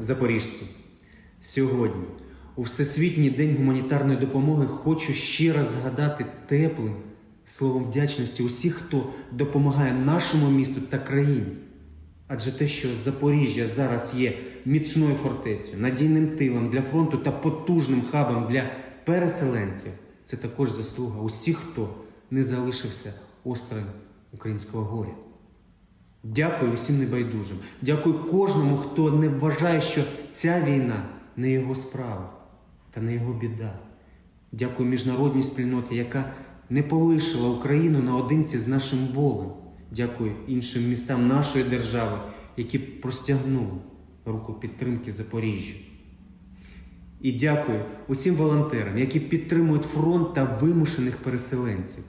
Запоріжці, сьогодні, у Всесвітній день гуманітарної допомоги, хочу ще раз згадати теплим словом вдячності усіх, хто допомагає нашому місту та країні. Адже те, що Запоріжжя зараз є міцною фортецею, надійним тилом для фронту та потужним хабом для переселенців, це також заслуга усіх, хто не залишився осторонь українського горя. Дякую усім небайдужим. Дякую кожному, хто не вважає, що ця війна не його справа та не його біда. Дякую міжнародній спільноті, яка не полишила Україну наодинці з нашим болем. Дякую іншим містам нашої держави, які простягнули руку підтримки Запоріжжю. І дякую усім волонтерам, які підтримують фронт та вимушених переселенців.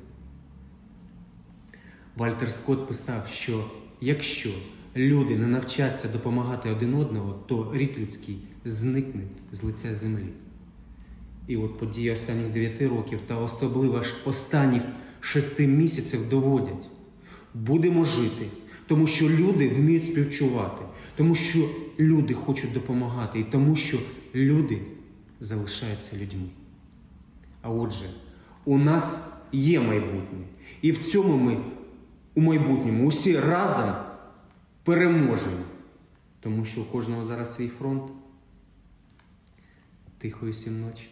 Вальтер Скотт писав, що якщо люди не навчаться допомагати один одному, то рід людський зникне з лиця землі. І от події останніх 9 років та особливо ж останніх 6 місяців доводять. Будемо жити, тому що люди вміють співчувати, тому що люди хочуть допомагати, і тому що люди залишаються людьми. А отже, у нас є майбутнє. І в цьому ми у майбутньому усі разом переможемо. Тому що у кожного зараз свій фронт. Тихої всім ночі.